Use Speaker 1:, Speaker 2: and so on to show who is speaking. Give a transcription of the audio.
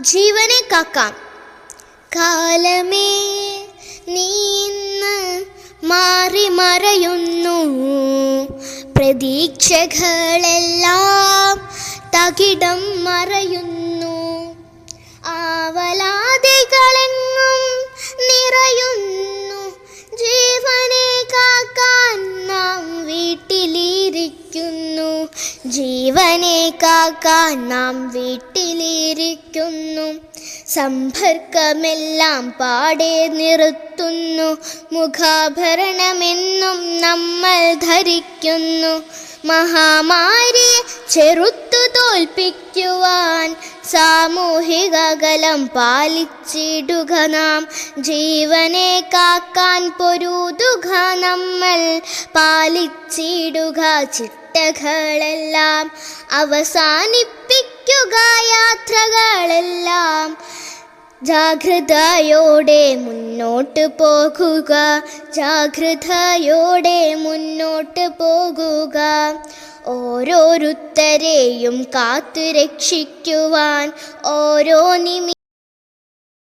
Speaker 1: ജീവനെ കാക്കാം. കാലമേ നീ ഇന്ന് മാറി മറയുന്നു. പ്രതീക്ഷകളെല്ലാം തകിടം മറയുന്നു. ആവലാതികളെങ്ങും നിറയുന്നു. ജീവനെ കാക്കാൻ നാം വീട്ടിലിരിക്കുന്നു. ജീവനെ കാക്കാൻ നാം വീട്ടിലിരിക്കുന്നു സമ്പർക്കമെല്ലാം പാടെ നിർത്തുന്നു മുഖാഭരണമെന്നും നമ്മൾ ധരിക്കുന്നു. മഹാമാരിയെ ചെറുത്തു തോൽപ്പിക്കുവാൻ സാമൂഹിക അകലം പാലിച്ചിടുക നാം. ജീവനെ കാക്കാൻ പൊരുതുക നമ്മൾ പാലിച്ചിടുക ചിട്ടകളെല്ലാം. അവസാനിപ്പിക്കുക യാത്രകളെല്ലാം. ജാഗ്രതയോടെ മുന്നോട്ട് പോകുക. ജാഗ്രതയോടെ മുന്നോട്ട് പോകുക. ഓരോരുത്തരെയും കാത്തു രക്ഷിക്കുവാൻ ഓരോ നിമി